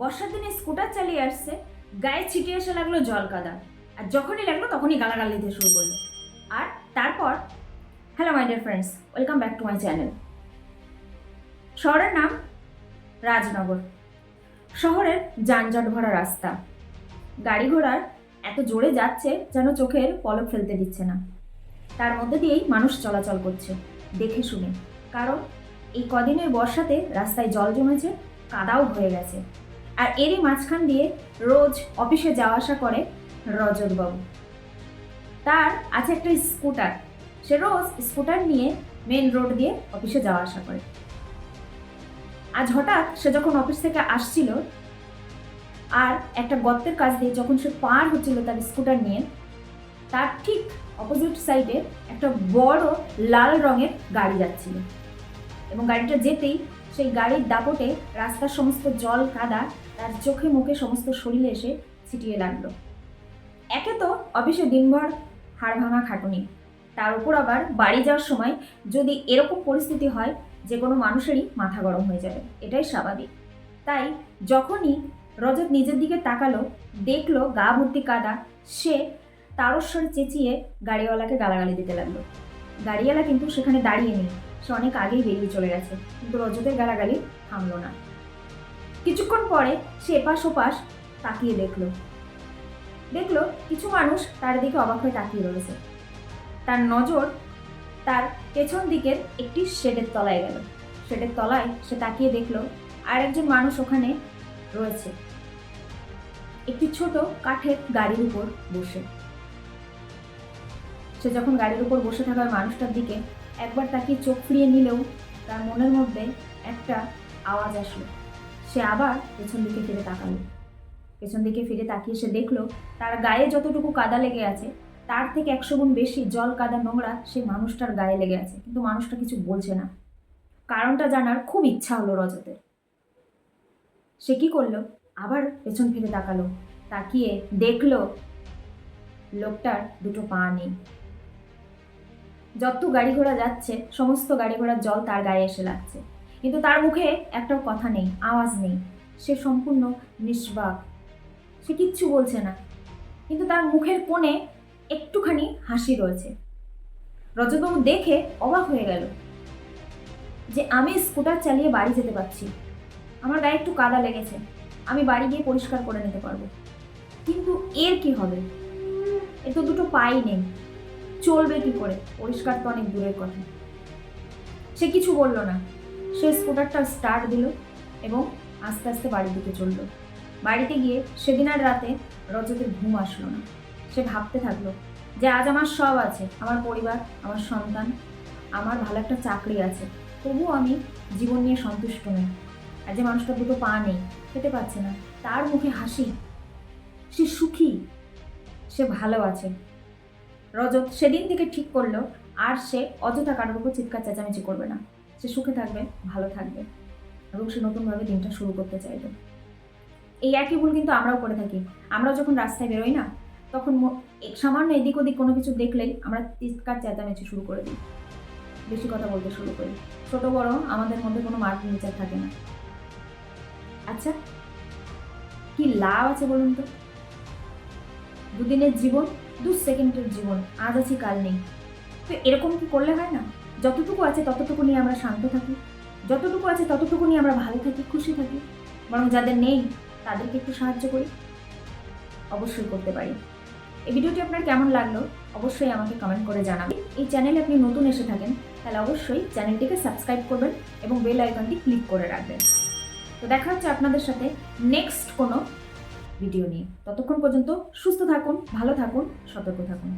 বর্ষার দিনে স্কুটার চালিয়ে আসছে, গায়ে ছিটিয়ে এসে লাগল জল কাদা। আর যখনই লাগল তখনই গালাগালি দিতে শুরু করল। আর তারপর hello my dear friends welcome back to my channel শহরের নাম রাজনগর। শহরের যানজট ভরা রাস্তা। গাড়ি ঘোড়ার এত জোরে যাচ্ছে যেন চোখের পলক ফেলতে দিচ্ছে না। তার মধ্যে দিয়েই মানুষ চলাচল করছে, দেখে শুনে। কারণ এই কদিনের বর্ষাতে রাস্তায় জল জমেছে, কাদাও হয়ে গেছে। আর এরই মাঝখান দিয়ে রোজ অফিসে যাওয়া আসা করে রজতবাবু। তার আছে একটা স্কুটার। সে রোজ স্কুটার নিয়ে মেন রোড দিয়ে অফিসে যাওয়া আসা করে। আজ হঠাৎ সে যখন অফিস থেকে আসছিল আর একটা গর্তের কাছ দিয়ে যখন সে পার হচ্ছিল তার স্কুটার নিয়ে, তার ঠিক অপোজিট সাইডে একটা বড় লাল রঙের গাড়ি যাচ্ছিল। এবং গাড়িটা যেতেই সেই গাড়ির দাপটে রাস্তার সমস্ত জল কাদা তার চোখে মুখে সমস্ত শরীরে এসে ছিটিয়ে লাগল। একে তো অফিসে দিনভর হাড় ভাঙা খাটুনি। তার উপর আবার বাড়ি যাওয়ার সময় যদি এরকম পরিস্থিতি হয়, যে কোনো মানুষেরই মাথা গরম হয়ে যাবে। এটাই স্বাভাবিক। তাই যখনই রজত নিজের দিকে তাকালো, দেখল গা ভর্তি কাদা, সে তারস্বরে চেঁচিয়ে গাড়িওয়ালাকে গালাগালি দিতে লাগল। গাড়িওয়ালা কিন্তু সেখানে দাঁড়িয়ে নেই। সে অনেক আগেই বেরিয়ে চলে গেছে, কিন্তু রজতের গালাগালি থামলো না। কিছুক্ষণ পরে সে এপাশ ওপাশ তাকিয়ে দেখল। দেখল কিছু মানুষ তার দিকে অবাক হয়ে তাকিয়ে রয়েছে। তার নজর তার পেছন দিকের একটি শেডের তলায় গেল। শেডের তলায় সে তাকিয়ে দেখল আর একজন মানুষ ওখানে রয়েছে। একটি ছোট কাঠের গাড়ির উপর বসে। সে যখন গাড়ির উপর বসে থাকা ওই মানুষটার দিকে একবার তাকে চোখ ফিরিয়ে নিলেও তার মনের মধ্যে একটা আওয়াজ আসলো। সে আবার পেছন দিকে ফিরে তাকালো। পেছন দিকে ফিরে তাকিয়ে সে দেখল, তার গায়ে যতটুকু কাদা লেগে আছে, তার থেকে একশো গুণ বেশি জল কাদা নোংরা সেই মানুষটার গায়ে লেগে আছে। কিন্তু মানুষটা কিছু বলছে না। কারণটা জানার খুব ইচ্ছা হলো রজতের। সে কি করল? আবার পেছন ফিরে তাকালো। তাকিয়ে দেখল, লোকটার দুটো পা নেই। যত গাড়ি ঘোড়া যাচ্ছে, সমস্ত গাড়ি ঘোড়ার জল তার গায়ে এসে লাগছে। কিন্তু তার মুখে একটাও কথা নেই, আওয়াজ নেই। সে সম্পূর্ণ নিষ্বাক সে কিচ্ছু বলছে না। কিন্তু তার মুখের কোণে একটুখানি হাসি রয়েছে। রজতবাবু দেখে অবাক হয়ে গেল যে, আমি স্কুটার চালিয়ে বাড়ি যেতে পারছি। আমার গায়ে একটু কাদা লেগেছে। আমি বাড়ি গিয়ে পরিষ্কার করে নিতে পারব। কিন্তু এর কি হবে? এর তো দুটো পাই নেই। চলবে কি করে? পরিষ্কার তো অনেক দূরের কথা। সে কিছু বলল না। সে স্কুটারটা স্টার্ট দিল এবং আস্তে আস্তে বাড়ির দিকে চলল। বাড়িতে গিয়ে সেদিন আর রাতে রজতের ঘুম আসলো না। সে ভাবতে থাকল, যে আজ আমার সব আছে, আমার পরিবার, আমার সন্তান, আমার ভালো একটা চাকরি আছে। তবুও আমি জীবন নিয়ে সন্তুষ্ট নই। আর যে মানুষটার দুটো পা নেই, খেতে পাচ্ছে না, তার মুখে হাসি। সে সুখী, সে ভালো আছে। রজত সেদিন থেকে ঠিক করল, আর সে অযথা কারোর উপর চিৎকার, চেঁচামেচি করবে না। সে সুখে থাকবে, ভালো থাকবে, এবং সে নতুনভাবে দিনটা শুরু করতে চাইবে। এই একই ভুল কিন্তু আমরাও করে থাকি। আমরাও যখন রাস্তায় বেরোই না, তখন সামান্য এদিক ওদিক কোনো কিছু দেখলেই আমরা চিৎকার, চেঁচামেচি শুরু করে দিই। বেশি কথা বলতে শুরু করি। ছোট, বড় আমাদের মধ্যে কোনো মার্ক বিচার থাকে না। আচ্ছা কি লাভ আছে বলুন তো? দুদিনের জীবন, দু সেকেন্ডের জীবন, আজ আছি, কাল নেই। তো এরকম কি করলে হয় না? যতটুকু আছে ততটুকু নিয়ে আমরা শান্ত থাকি। যতটুকু আছে ততটুকু নিয়ে আমরা ভালো থাকি, খুশি থাকি। বরং যাদের নেই, তাদেরকে একটু সাহায্য করি। অবশ্যই করতে পারি। এই ভিডিওটি আপনার কেমন লাগল? অবশ্যই আমাকে কমেন্ট করে জানাবেন। এই চ্যানেলে আপনি নতুন এসে থাকেন, তাহলে অবশ্যই চ্যানেলটিকে সাবস্ক্রাইব করবেন এবং বেল আইকনটি ক্লিক করে রাখবেন। তো দেখা হচ্ছে আপনাদের সাথে নেক্সট কোনো ভিডিও নিয়ে। ততক্ষণ পর্যন্ত সুস্থ থাকুন ভালো থাকুন সতর্ক থাকুন।